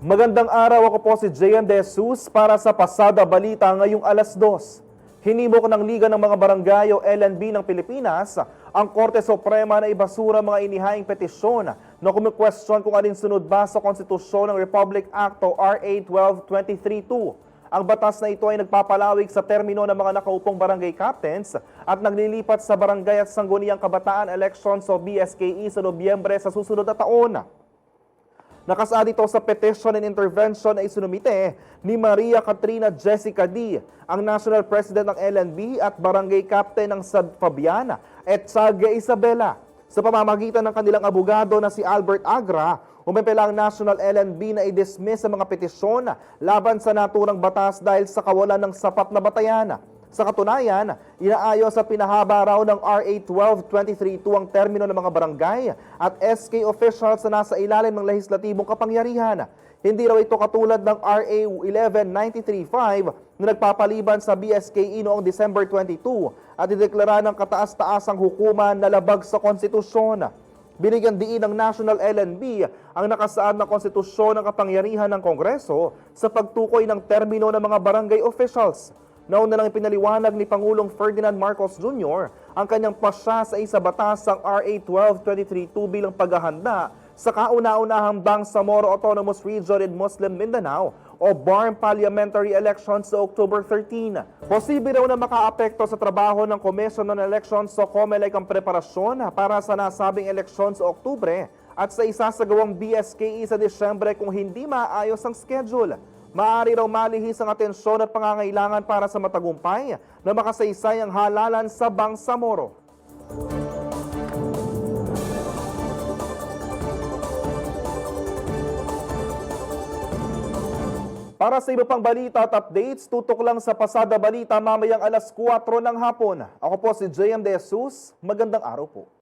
Magandang araw ako po si JM De Jesus para sa Pasada Balita ngayong alas 2. Hinimok ng Liga ng mga Barangay o LNB ng Pilipinas ang Korte Suprema na ibasura mga inihaing petisyon na kumikwestiyon kung alinsunod ba sa Konstitusyon ng Republic Act o RA 12232. Ang batas na ito ay nagpapalawig sa termino ng mga nakaupong barangay captains at naglilipat sa barangay at sangguniang kabataan elections o BSKE sa Nobyembre sa susunod na taon. Nakasad ito sa petition and intervention na isinumite ni Maria Katrina Jessica D., ang National President ng LNB at Barangay Captain ng Sad Fabiana at Saga Isabela. Sa pamamagitan ng kanilang abogado na si Albert Agra, umipela ang National LNB na i-dismiss ang mga petisyon laban sa naturang batas dahil sa kawalan ng sapat na batayan. Sa katunayan, inaayos sa pinahaba raw ng RA 12232 ang termino ng mga barangay at SK officials na nasa ilalim ng lehislatibong kapangyarihan. Hindi raw ito katulad ng RA 11935 na nagpapaliban sa BSKE noong December 22 at ideklara ng kataas-taasang hukuman na labag sa konstitusyon. Binigyan diin ng National LNB ang nakasaad na konstitusyon ng kapangyarihan ng Kongreso sa pagtukoy ng termino ng mga barangay officials. Nauna nang ipinaliwanag ni Pangulong Ferdinand Marcos Jr. ang kanyang pasya sa isa batasang RA 12232 bilang paghahanda sa kauna-unahang Bangsamoro Autonomous Region in Muslim Mindanao o BARM parliamentary elections sa October 13. Posible raw na makaapekto sa trabaho ng Commission on Elections o COMELEC ang preparasyon para sa nasabing elections sa Oktubre at sa isasagawang BSKE sa Disyembre kung hindi maayos ang schedule. Maaari raw malihis ang atensyon at pangangailangan para sa matagumpay na makasaysay ang halalan sa Bangsamoro. Para sa iba pang balita at updates, tutok lang sa Pasada Balita mamayang alas 4 ng hapon. Ako po si JM De Jesus. Magandang araw po.